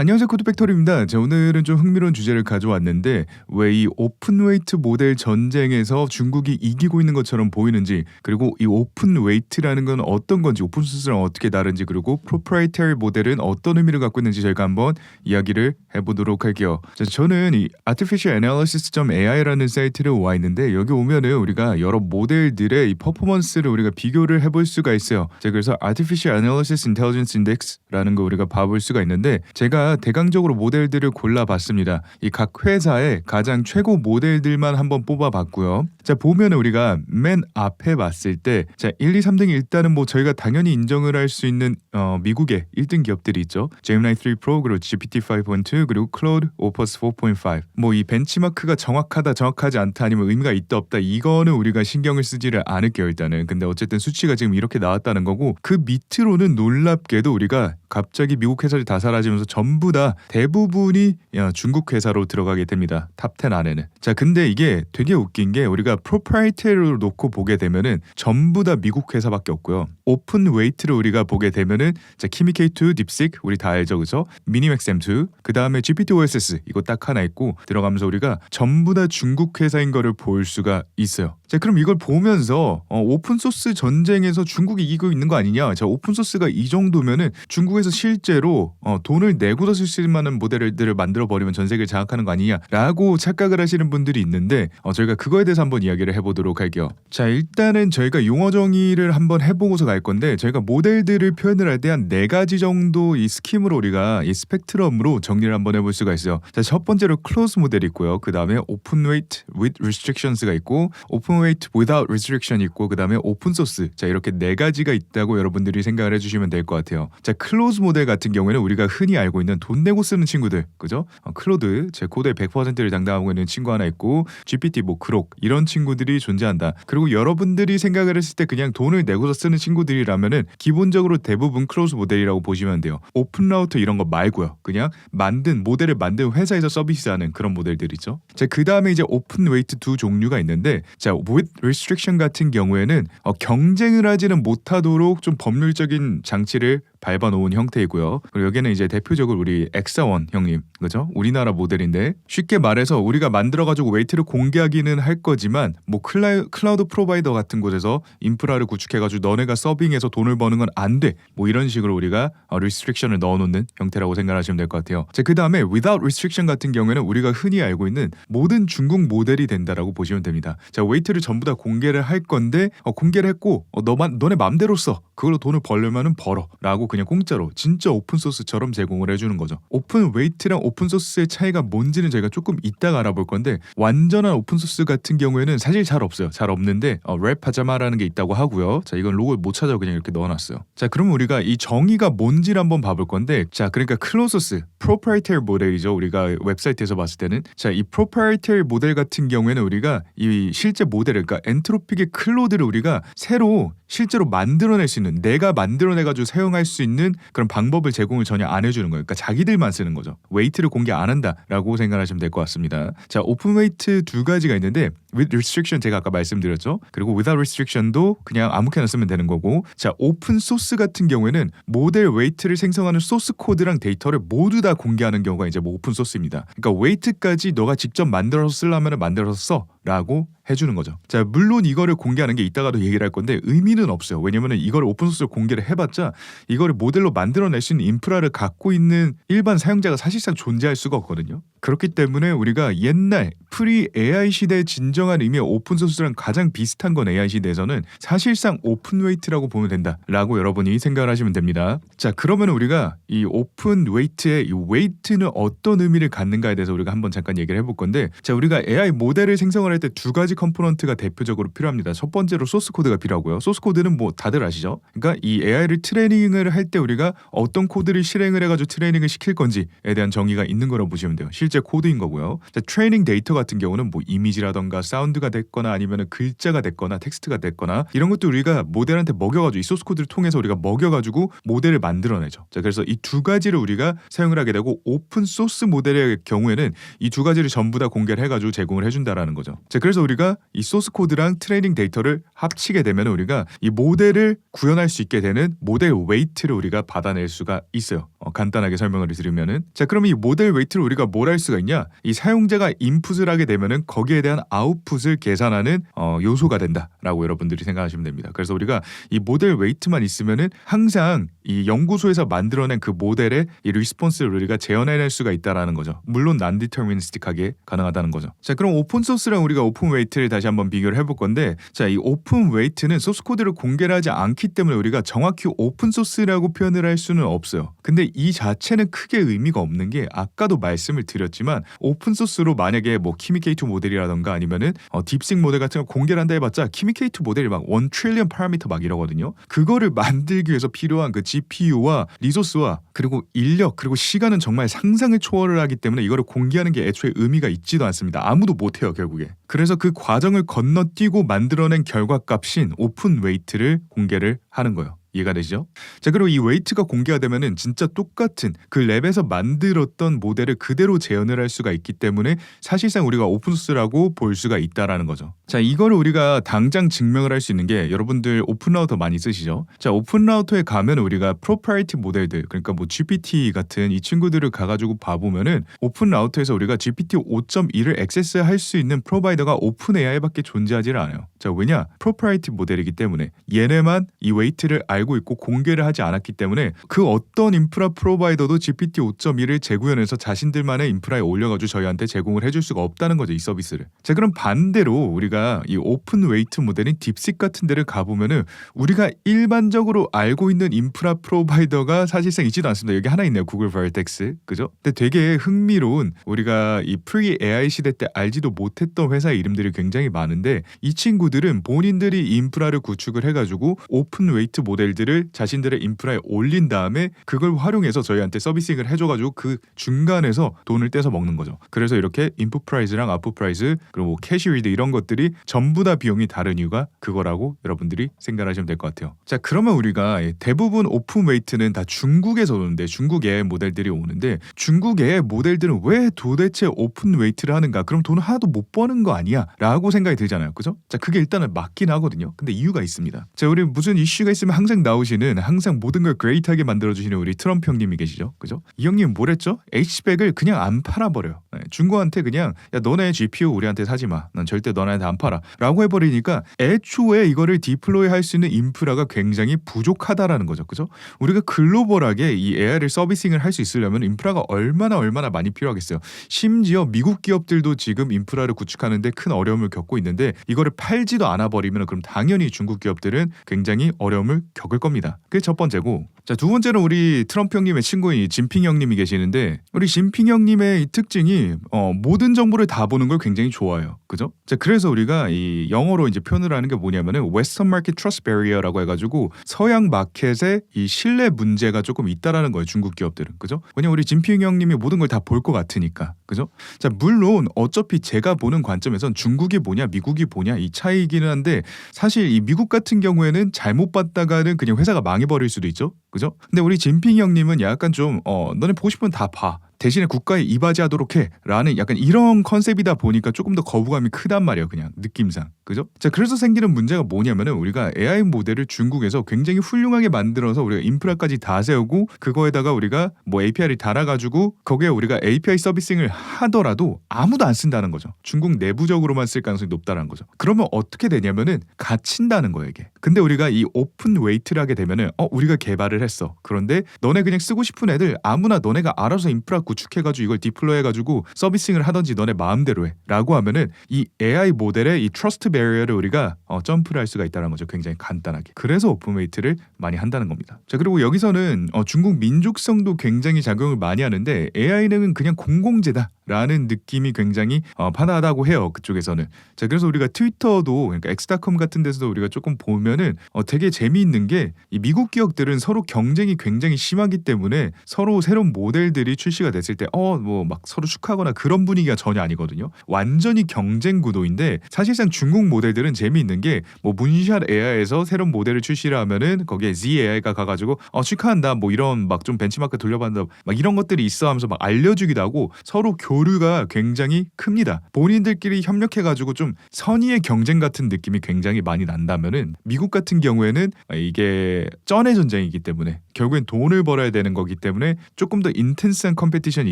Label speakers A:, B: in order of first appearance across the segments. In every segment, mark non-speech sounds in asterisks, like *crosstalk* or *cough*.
A: 안녕하세요 코드팩터리입니다. 자, 오늘은 좀 흥미로운 주제를 가져왔는데 왜 이 오픈웨이트 모델 전쟁에서 중국이 이기고 있는 것처럼 보이는지 그리고 이 오픈웨이트라는 건 어떤 건지 오픈소스랑 어떻게 다른지 그리고 프로프라이터리 모델은 어떤 의미를 갖고 있는지 저희가 한번 이야기를 해보도록 할게요. 자, 저는 이 artificialanalysis.ai라는 사이트를 와 있는데 여기 오면은 우리가 여러 모델들의 이 퍼포먼스를 우리가 비교를 해볼 수가 있어요. 자, 그래서 Artificial Analysis Intelligence Index라는 거 우리가 봐볼 수가 있는데 제가 대강적으로 모델들을 골라봤습니다. 이 각 회사의 가장 최고 모델들만 한번 뽑아봤고요. 자 보면 우리가 맨 앞에 봤을 때, 자 1, 2, 3등이 일단은 뭐 저희가 당연히 인정을 할 수 있는 어, 미국의 1등 기업들이 있죠. Gemini 3 Pro 그리고 GPT 5.2 그리고 Claude Opus 4.5. 뭐 이 벤치마크가 정확하다 정확하지 않다 아니면 의미가 있다 없다 이거는 우리가 신경을 쓰지를 않을게요 일단은. 근데 어쨌든 수치가 지금 이렇게 나왔다는 거고 그 밑으로는 놀랍게도 우리가 갑자기 미국 회사들이 다 사라지면서 전부 다 대부분이 야, 중국 회사로 들어가게 됩니다. 탑10 안에는. 자, 근데 이게 되게 웃긴 게 우리가 프로프라이터리로 놓고 보게 되면은 전부 다 미국 회사밖에 없고요. 오픈 웨이트를 우리가 보게 되면은 자, 키미 K2, 딥식 우리 다 알죠, 그죠? 미니맥스 M2, 그 다음에 GPT OSS 이거 딱 하나 있고 들어가면서 우리가 전부 다 중국 회사인 거를 볼 수가 있어요. 자, 그럼 이걸 보면서 어, 오픈 소스 전쟁에서 중국이 이기고 있는 거 아니냐? 자, 오픈 소스가 이 정도면은 중국에서 실제로 어, 돈을 내고 서쓸수 있는 모델들을 만들어 버리면 전 세계를 장악하는 거 아니냐라고 착각을 하시는 분들이 있는데 어, 저희가 그거에 대해서 한번 이야기를 해보도록 할게요. 자, 일단은 저희가 용어 정의를 한번 해보고서 갈 건데 저희가 모델들을 표현을 할 때 한 네 가지 정도 이 스킴으로 우리가 이 스펙트럼으로 정리를 한번 해볼 수가 있어요. 자, 첫 번째로 클로즈 모델이 있고요. 그 다음에 오픈 웨이트 with restrictions가 있고 오픈 웨이트 without restriction 있고 그 다음에 오픈 소스 자 이렇게 네 가지가 있다고 여러분들이 생각을 해주시면 될 것 같아요. 자 클로즈 모델 같은 경우에는 우리가 흔히 알고 있는 돈 내고 쓰는 친구들 그죠? 어, 클로드 제 코드의 100%를 담당하고 있는 친구 하나 있고 GPT 뭐 그록 이런 친구들이 존재한다. 그리고 여러분들이 생각을 했을 때 그냥 돈을 내고서 쓰는 친구들이라면은 기본적으로 대부분 클로즈 모델이라고 보시면 돼요. 오픈 라우터 이런 거 말고요. 그냥 만든 모델을 만든 회사에서 서비스하는 그런 모델들이죠. 자, 그 다음에 이제 오픈 웨이트 두 종류가 있는데 자, with restriction 같은 경우에는 어, 경쟁을 하지는 못하도록 좀 법률적인 장치를 밟아놓은 형태이고요. 그리고 여기는 이제 대표적으로 우리 엑사원 형님, 그죠? 우리나라 모델인데 쉽게 말해서 우리가 만들어가지고 웨이트를 공개하기는 할 거지만 뭐 클라, 클라우드 프로바이더 같은 곳에서 인프라를 구축해가지고 너네가 서빙해서 돈을 버는 건 안 돼. 뭐 이런 식으로 우리가 어, 리스트릭션을 넣어놓는 형태라고 생각하시면 될 것 같아요. 자, 그 다음에 without restriction 같은 경우에는 우리가 흔히 알고 있는 모든 중국 모델이 된다라고 보시면 됩니다. 자, 웨이트를 전부 다 공개를 할 건데 어, 공개를 했고 어, 너만 너네 맘대로 써. 그걸로 돈을 벌려면은 벌어라고 그냥 공짜로 진짜 오픈 소스처럼 제공을 해주는 거죠. 오픈 웨이트랑 오픈 소스의 차이가 뭔지는 저희가 조금 이따가 알아볼 건데 완전한 오픈 소스 같은 경우에는 사실 잘 없어요. 잘 없는데 어, 랩하자마라는 게 있다고 하고요. 자 이건 로고를 못 찾아 그냥 이렇게 넣어놨어요. 자 그럼 우리가 이 정의가 뭔지를 한번 봐볼 건데 자 그러니까 클로소스 프로프라이터리 모델이죠. 우리가 웹사이트에서 봤을 때는 자 이 프로프라이터리 모델 같은 경우에는 우리가 이 실제 모델을 그러니까 엔트로픽의 클로드를 우리가 새로 실제로 만들어낼 수 있는 내가 만들어내가지고 사용할 수 있는 그런 방법을 제공을 전혀 안 해주는 거예요. 그러니까 자기들만 쓰는 거죠. 웨이트를 공개 안 한다라고 생각하시면 될 것 같습니다. 자 오픈 웨이트 두 가지가 있는데 with restriction 제가 아까 말씀드렸죠. 그리고 without restriction도 그냥 아무렇게나 쓰면 되는 거고 자 오픈 소스 같은 경우에는 모델 웨이트를 생성하는 소스 코드랑 데이터를 모두 다 공개하는 경우가 이제 뭐 오픈 소스입니다. 그러니까 웨이트까지 너가 직접 만들어서 쓰려면 만들어서 써. 라고 해주는 거죠. 자, 물론 이거를 공개하는 게 이따가도 얘기를 할 건데 의미는 없어요. 왜냐면은 이거를 오픈소스로 공개를 해봤자 이거를 모델로 만들어낼 수 있는 인프라를 갖고 있는 일반 사용자가 사실상 존재할 수가 없거든요. 그렇기 때문에 우리가 옛날 프리 AI 시대의 진정한 의미의 오픈소스랑 가장 비슷한 건 AI 시대에서는 사실상 오픈웨이트라고 보면 된다라고 여러분이 생각을 하시면 됩니다. 자, 그러면 우리가 이 오픈웨이트의 이 웨이트는 어떤 의미를 갖는가에 대해서 우리가 한번 잠깐 얘기를 해볼 건데 자, 우리가 AI 모델을 생성을 할 때 두 가지 컴포넌트가 대표적으로 필요합니다. 첫 번째로 소스 코드가 필요하고요. 소스 코드는 뭐 다들 아시죠? 그러니까 이 AI를 트레이닝을 할 때 우리가 어떤 코드를 실행을 해가지고 트레이닝을 시킬 건지에 대한 정의가 있는 거라고 보시면 돼요. 실제 코드인 거고요. 자, 트레이닝 데이터 같은 경우는 뭐 이미지라던가 사운드가 됐거나 아니면 글자가 됐거나 텍스트가 됐거나 이런 것도 우리가 모델한테 먹여가지고 이 소스 코드를 통해서 우리가 먹여가지고 모델을 만들어내죠. 자, 그래서 이 두 가지를 우리가 사용을 하게 되고 오픈 소스 모델의 경우에는 이 두 가지를 전부 다 공개를 해가지고 제공을 해준다라는 거죠. 자, 그래서 우리가 우리가 이 소스 코드랑 트레이닝 데이터를 합치게 되면 우리가 이 모델을 구현할 수 있게 되는 모델 웨이트를 우리가 받아낼 수가 있어요. 어, 간단하게 설명을 드리면은 자 그럼 이 모델 웨이트를 우리가 뭘 할 수가 있냐? 이 사용자가 인풋을 하게 되면은 거기에 대한 아웃풋을 계산하는 어, 요소가 된다라고 여러분들이 생각하시면 됩니다. 그래서 우리가 이 모델 웨이트만 있으면은 항상 이 연구소에서 만들어낸 그 모델의 이 리스폰스를 우리가 재현해낼 수가 있다라는 거죠. 물론 난디터미니스틱하게 가능하다는 거죠. 자 그럼 오픈 소스랑 우리가 오픈 웨이트 를 다시 한번 비교를 해볼 건데 자 이 오픈 웨이트는 소스 코드를 공개를 하지 않기 때문에 우리가 정확히 오픈 소스라고 표현을 할 수는 없어요. 근데 이 자체는 크게 의미가 없는 게 아까도 말씀을 드렸지만 오픈 소스로 만약에 뭐 키미케이트 모델이라던가 아니면은 어, 딥식 모델 같은 거 공개를 한다 해봤자 키미케이트 모델이 막1 트릴리언 파라미터 막 이러거든요. 그거를 만들기 위해서 필요한 그 GPU와 리소스와 그리고 인력 그리고 시간은 정말 상상을 초월을 하기 때문에 이거를 공개하는 게 애초에 의미가 있지도 않습니다. 아무도 못해요 결국에. 그래서 그 과정을 건너뛰고 만들어낸 결과값인 오픈 웨이트를 공개를 하는 거예요. 이해가 되시죠? 자 그리고 이 웨이트가 공개가 되면은 진짜 똑같은 그 랩에서 만들었던 모델을 그대로 재현을 할 수가 있기 때문에 사실상 우리가 오픈소스라고 볼 수가 있다라는 거죠. 자 이거를 우리가 당장 증명을 할 수 있는 게 여러분들 오픈 라우터 많이 쓰시죠? 자 오픈 라우터에 가면 우리가 프로파이티 모델들 그러니까 뭐 GPT 같은 이 친구들을 가가지고 봐보면은 오픈 라우터에서 우리가 GPT 5.1을 액세스할 수 있는 프로바이더가 오픈 AI밖에 존재하지를 않아요. 자 왜냐 프로파이티 모델이기 때문에 얘네만 이 웨이트를 알고 있고 공개를 하지 않았기 때문에 그 어떤 인프라 프로바이더도 GPT 5.1을 재구현해서 자신들만의 인프라에 올려가지고 저희한테 제공을 해줄 수가 없다는 거죠 이 서비스를. 자 그럼 반대로 우리가 이 오픈 웨이트 모델인 딥식 같은 데를 가보면은 우리가 일반적으로 알고 있는 인프라 프로바이더가 사실상 있지도 않습니다. 여기 하나 있네요 구글 버텍스 그죠? 근데 되게 흥미로운 우리가 이 프리 AI 시대 때 알지도 못했던 회사의 이름들이 굉장히 많은데 이 친구들은 본인들이 인프라를 구축을 해가지고 오픈 웨이트 모델 들을 자신들의 인프라에 올린 다음에 그걸 활용해서 저희한테 서비싱을 해줘가지고 그 중간에서 돈을 떼서 먹는 거죠. 그래서 이렇게 인풋 프라이즈랑 아웃풋 프라이즈 그리고 뭐 캐시리드 이런 것들이 전부 다 비용이 다른 이유가 그거라고 여러분들이 생각하시면 될 것 같아요. 자 그러면 우리가 대부분 오픈 웨이트는 다 중국에서 오는데 중국의 모델들이 오는데 중국의 모델들은 왜 도대체 오픈 웨이트를 하는가? 그럼 돈을 하나도 못 버는 거 아니야? 라고 생각이 들잖아요. 그죠? 자 그게 일단은 맞긴 하거든요. 근데 이유가 있습니다. 자 우리 무슨 이슈가 있으면 항상 나오시는 항상 모든 걸 그레이트하게 만들어주시는 우리 트럼프 형님이 계시죠. 그죠? 이 형님 뭐랬죠? H백을 그냥 안 팔아버려요. 네, 중국한테 그냥 야 너네 GPU 우리한테 사지 마. 난 절대 너네한테 안 팔아. 라고 해버리니까 애초에 이거를 디플로이 할 수 있는 인프라가 굉장히 부족하다라는 거죠. 그죠? 우리가 글로벌하게 이 AI를 서비싱을 할 수 있으려면 인프라가 얼마나 얼마나 많이 필요하겠어요. 심지어 미국 기업들도 지금 인프라를 구축하는데 큰 어려움을 겪고 있는데 이거를 팔지도 않아 버리면 그럼 당연히 중국 기업들은 굉장히 어려움을 겪을 겁니다. 그게 첫 번째고 자 두 번째는 우리 트럼프 형님의 친구인 진핑 형님이 계시는데 우리 진핑 형님의 이 특징이 어, 모든 정보를 다 보는 걸 굉장히 좋아해요. 그죠? 자 그래서 우리가 이 영어로 이제 표현을 하는 게 뭐냐면은 Western Market Trust Barrier라고 해가지고 서양 마켓에 이 신뢰 문제가 조금 있다라는 거예요. 중국 기업들은 그죠? 왜냐면 우리 진핑 형님이 모든 걸 다 볼 것 같으니까 그죠? 자 물론 어차피 제가 보는 관점에선 중국이 뭐냐 미국이 뭐냐 이 차이기는 한데 사실 이 미국 같은 경우에는 잘못 봤다가는 그냥 회사가 망해버릴 수도 있죠. 그죠? 근데 우리 진핑 형님은 약간 좀 어 너네 보고 싶으면 다 봐. 대신에 국가에 이바지하도록 해라는 약간 이런 컨셉이다 보니까 조금 더 거부감이 크단 말이에요 그냥 느낌상. 그죠? 자 그래서 생기는 문제가 뭐냐면은 우리가 AI 모델을 중국에서 굉장히 훌륭하게 만들어서 우리가 인프라까지 다 세우고 그거에다가 우리가 뭐 API를 달아가지고 거기에 우리가 API 서비싱을 하더라도 아무도 안 쓴다는 거죠. 중국 내부적으로만 쓸 가능성이 높다는 거죠. 그러면 어떻게 되냐면은 갇힌다는 거예요 이게. 근데 우리가 이 오픈 웨이트를 하게 되면은 어 우리가 개발을 했어. 그런데 너네 그냥 쓰고 싶은 애들 아무나 너네가 알아서 인프라 구축해가지고 이걸 디플로이해가지고 서비싱을 하든지 너네 마음대로 해라고 하면은 이 AI 모델의 이 트러스트 베리어를 우리가 어, 점프를 할 수가 있다는 거죠. 굉장히 간단하게. 그래서 오픈웨이트를 많이 한다는 겁니다. 자 그리고 여기서는 어, 중국 민족성도 굉장히 작용을 많이 하는데 AI는 그냥 공공재다. 라는 느낌이 굉장히 어, 판하다고 해요 그쪽에서는 자 그래서 우리가 트위터도 그러니까 엑스닷컴 같은 데서도 우리가 조금 보면은 어, 되게 재미있는 게 이 미국 기업들은 서로 경쟁이 굉장히 심하기 때문에 서로 새로운 모델들이 출시가 됐을 때 어 뭐 막 서로 축하거나 그런 분위기가 전혀 아니거든요 완전히 경쟁 구도인데 사실상 중국 모델들은 재미있는 게 뭐 문샷 AI에서 새로운 모델을 출시를 하면은 거기에 Z AI가 가가지고 어 축하한다 뭐 이런 막 좀 벤치마크 돌려봤다 막 이런 것들이 있어 하면서 막 알려주기도 하고 서로 교 교류가 굉장히 큽니다. 본인들끼리 협력해가지고 좀 선의의 경쟁 같은 느낌이 굉장히 많이 난다면은 미국 같은 경우에는 이게 쩐의 전쟁이기 때문에 결국엔 돈을 벌어야 되는 거기 때문에 조금 더 인텐스한 컴페티 션이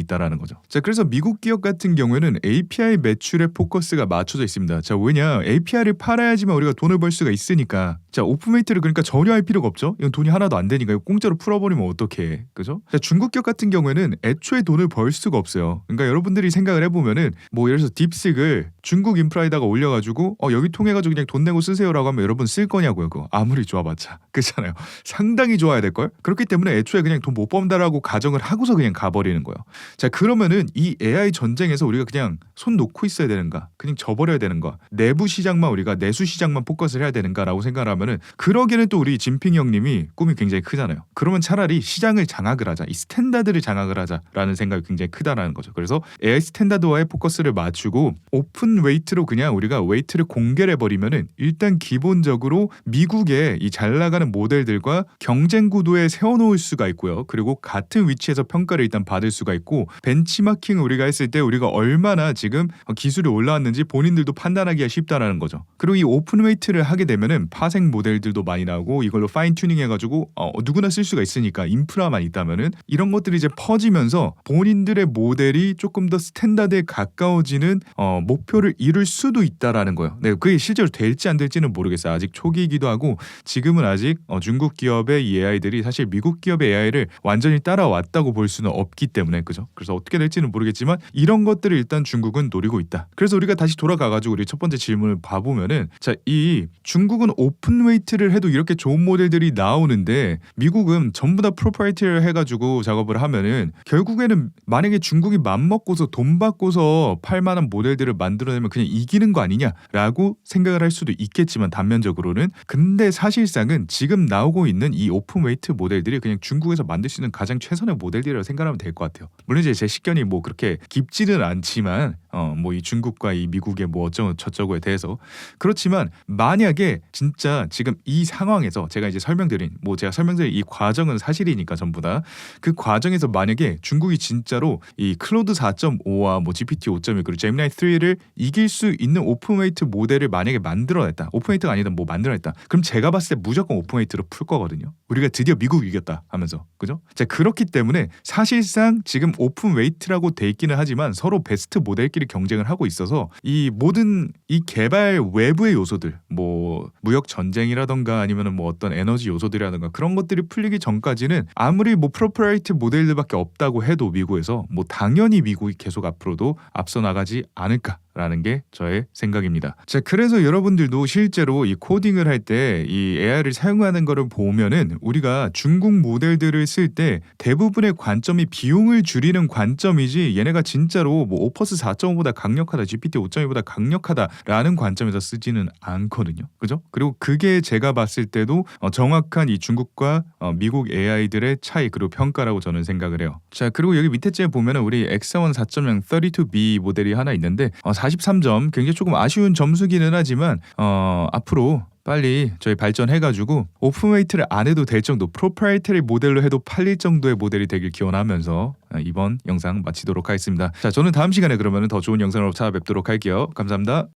A: 있다라는 거죠. 자, 그래서 미국 기업 같은 경우에는 API 매출에 포커스가 맞춰져 있습니다. 자, 왜냐? API를 팔아야지만 우리가 돈을 벌 수가 있으니까. 자, 오픈메이트를 그러니까 전혀 할 필요가 없죠. 이건 돈이 하나도 안 되니까 이거 공짜로 풀어버리면 어떡해. 그죠? 자, 중국 기업 같은 경우에는 애초에 돈을 벌 수가 없어요. 그러니까 여러분들이 생각을 해보면은 뭐 예를 들어서 딥식을 중국 인프라에다가 올려가지고 어 여기 통해가지고 그냥 돈 내고 쓰세요라고 하면 여러분 쓸 거냐고요. 그거 아무리 좋아봤자 *laughs* 그렇잖아요. 상당히 좋아야 될 걸. 그렇기 때문에 애초에 그냥 돈 못 번다라고 가정을 하고서 그냥 가버리는 거예요. 자 그러면은 이 AI 전쟁에서 우리가 그냥 손 놓고 있어야 되는가? 그냥 져버려야 되는가? 내부 시장만 우리가 내수 시장만 포커스를 해야 되는가라고 생각을 하면은 그러기에는 또 우리 진핑 형님이 꿈이 굉장히 크잖아요. 그러면 차라리 시장을 장악을 하자, 이 스탠다드를 장악을 하자라는 생각이 굉장히 크다라는 거죠. 그래서 AI 스탠다드와의 포커스를 맞추고 오픈 웨이트로 그냥 우리가 웨이트를 공개를 해버리면은 일단 기본적으로 미국의 이 잘 나가는 모델들과 경쟁 구도에 세워놓을 수가 있고요. 그리고 같은 위치에서 평가를 일단 받을 수가 있고 벤치마킹 우리가 했을 때 우리가 얼마나 지금 기술이 올라왔는지 본인들도 판단하기가 쉽다라는 거죠. 그리고 이 오픈 웨이트를 하게 되면은 파생 모델들도 많이 나오고 이걸로 파인 튜닝 해가지고 어, 누구나 쓸 수가 있으니까 인프라만 있다면은 이런 것들이 이제 퍼지면서 본인들의 모델이 조금 더 스탠다드에 가까워지는 어, 목표 를 이룰 수도 있다라는 거예요. 네, 그게 실제로 될지 안 될지는 모르겠어요. 아직 초기이기도 하고 지금은 아직 어, 중국 기업의 이 AI들이 사실 미국 기업의 AI를 완전히 따라왔다고 볼 수는 없기 때문에 그죠? 그래서 어떻게 될지는 모르겠지만 이런 것들을 일단 중국은 노리고 있다. 그래서 우리가 다시 돌아가가지고 우리 첫 번째 질문을 봐보면은 자 이 중국은 오픈 웨이트를 해도 이렇게 좋은 모델들이 나오는데 미국은 전부 다 프로파이트를 해가지고 작업을 하면은 결국에는 만약에 중국이 맘 먹고서 돈 받고서 팔 만한 모델들을 만들어 내면 그냥 이기는 거 아니냐라고 생각을 할 수도 있겠지만 단면적으로는 근데 사실상은 지금 나오고 있는 이 오픈 웨이트 모델들이 그냥 중국에서 만들 수 있는 가장 최선의 모델들이라고 생각하면 될 것 같아요. 물론 이제 제 식견이 뭐 그렇게 깊지는 않지만 어 뭐 이 중국과 이 미국의 뭐 어쩌고 저쩌고에 대해서. 그렇지만 만약에 진짜 지금 이 상황에서 제가 이제 설명드린 뭐 제가 설명드린 이 과정은 사실이니까 전부 다. 그 과정에서 만약에 중국이 진짜로 이 클로드 4.5와 뭐 GPT 5.1 그리고 제미나이 3를 이길 수 있는 오픈웨이트 모델을 만약에 만들어냈다. 오픈웨이트가 아니든 뭐 만들어냈다. 그럼 제가 봤을 때 무조건 오픈웨이트로 풀 거거든요. 우리가 드디어 미국 이겼다 하면서. 그죠? 자 그렇기 때문에 사실상 지금 오픈웨이트라고 돼 있기는 하지만 서로 베스트 모델끼리 경쟁을 하고 있어서 이 모든 이 개발 외부의 요소들 뭐 무역 전쟁이라던가 아니면은 뭐 어떤 에너지 요소들이라던가 그런 것들이 풀리기 전까지는 아무리 뭐 프로프라이트 모델들밖에 없다고 해도 미국에서 뭐 당연히 미국이 계속 앞으로도 앞서 나가지 않을까. 라는 게 저의 생각입니다. 자, 그래서 여러분들도 실제로 이 코딩을 할 때 이 AI를 사용하는 거를 보면은 우리가 중국 모델들을 쓸 때 대부분의 관점이 비용을 줄이는 관점이지 얘네가 진짜로 뭐 오퍼스 4.5보다 강력하다, GPT 5.2보다 강력하다라는 관점에서 쓰지는 않거든요. 그죠? 그리고 그게 제가 봤을 때도 어, 정확한 이 중국과 어, 미국 AI들의 차이 그리고 평가라고 저는 생각을 해요. 자, 그리고 여기 밑에 째 보면은 우리 X1 4.0 32B 모델이 하나 있는데 어, 43점 굉장히 조금 아쉬운 점수기는 하지만 어, 앞으로 빨리 저희 발전해가지고 오픈웨이트를 안 해도 될 정도 프로프라이터리 모델로 해도 팔릴 정도의 모델이 되길 기원하면서 어, 이번 영상 마치도록 하겠습니다. 자 저는 다음 시간에 그러면 더 좋은 영상으로 찾아뵙도록 할게요. 감사합니다.